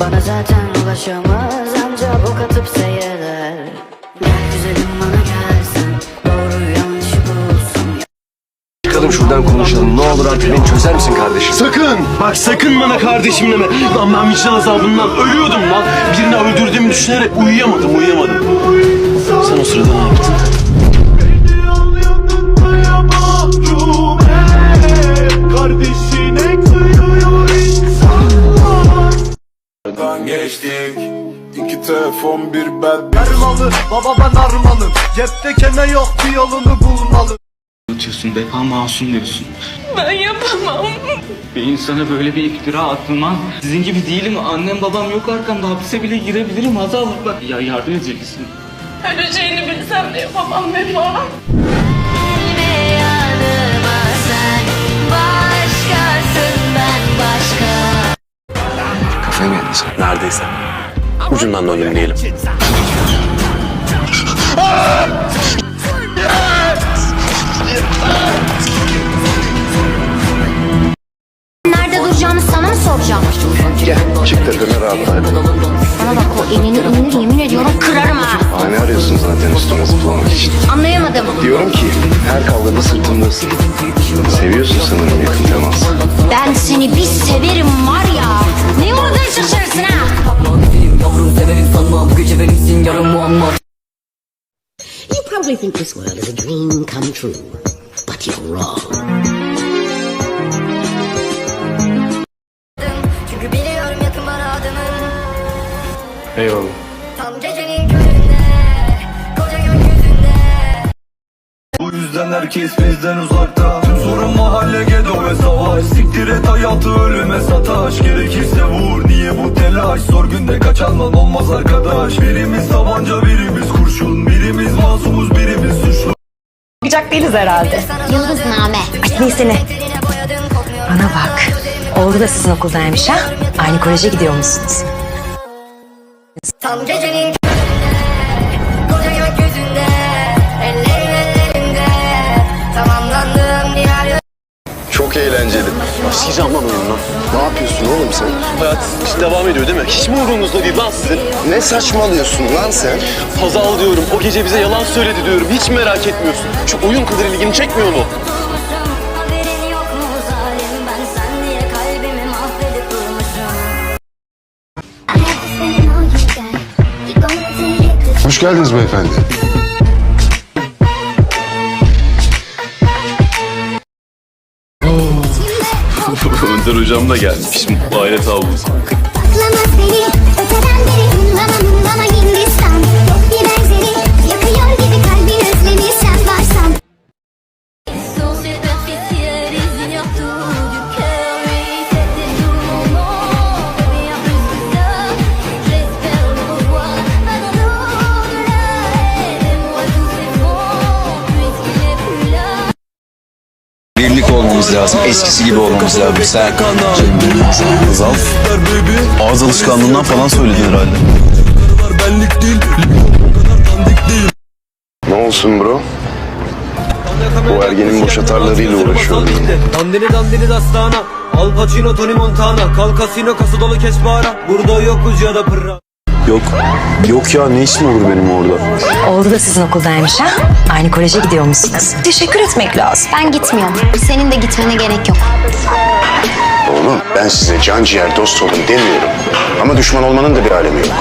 Bana zaten ulaşamaz Anca bok atıp seyreder Gel güzelim bana gelsin Doğru yanlışı bulsun Çıkalım şuradan konuşalım. Ne olur artık beni çözer misin kardeşim? Sakın! Bak sakın bana kardeşim deme. Lan ben vicdan azabından ölüyordum lan. Birini öldürdüğümü düşünerek uyuyamadım, uyuyamadım. Sen o sırada ne yaptın? Geçtik İki telefon bir bed Armalı baba ben armalım Cepte kene yok bir yolunu bulmalı Atıyorsun be ha masum diyorsun. Ben yapamam. Bir insana böyle bir iftira atılmaz. Sizin gibi değilim. Annem babam yok arkamda. Hapise bile girebilirim. Hazal bak. Ya yardım edeceksin. Öleceğini bilsem de yapamam Vefa. yanıma sen Başkasın ben başka Kafaya mı yedin sen? Neredeyse. Ucundan döndüm diyelim. Nerede duracağımı sana mı soracağım? Gel çık tepeme rahat ayrıl. Bana bak o elini indir yemin ediyorum kırarım ha. Bahane arıyorsun zaten üstüme zıplamak için. Probably think this world is a dream come true, but you're wrong. Çünkü biliyorum yakın bana adımın Eyvallah. Tam gecenin köründe Koca gökyüzünde Bu yüzden herkes bizden uzakta. Tüm sorun mahalle gedo ve savaş. Siktir et hayatı ölüme sataş. Gerekirse vur niye bu telaş? Zor günde kaç alman olmaz arkadaş. Birimiz tabanca birimiz kurşun Birimiz masumuz birimiz suçlu Bakacak değiliz herhalde. Yıldız Name. Ay neyse ne. Bana bak. Oğlu da sizin okuldaymış ha? Aynı koleje gidiyor musunuz? Tam gecenin Başlayacağım lan oyununa. Ne yapıyorsun oğlum sen? Hayat hiç devam ediyor değil mi? Hiç mi umurunuzda değil lan sizin? Ne saçmalıyorsun lan sen? Hazal diyorum. O gece bize yalan söyledi diyorum. Hiç merak etmiyorsun. Şu oyun kadar ilgini çekmiyor mu? Hoş geldiniz beyefendi. Önder hocam da gelmiş. Aile tavrı. Saklamaz Birlik olmamız lazım. Eskisi gibi olmamız lazım. Sen Hazal. Ağız alışkanlığından falan söyledin herhalde. Benlik değil. Ne olsun bro? Bu ergenin boş atarlarıyla uğraşıyorum. Dandini dandini dastana Al Pacino Tony Montana Kal kasino kası dolu kes bağıra Burada yok ucu ya da pırra Yok. Yok ya ne işim olur benim orada? Oğlu da sizin okuldaymış ha? Aynı koleje gidiyormuşsunuz. Teşekkür etmek lazım. Ben gitmiyorum. Senin de gitmene gerek yok. Oğlum ben size can ciğer dost olun demiyorum. Ama düşman olmanın da bir alemi yok.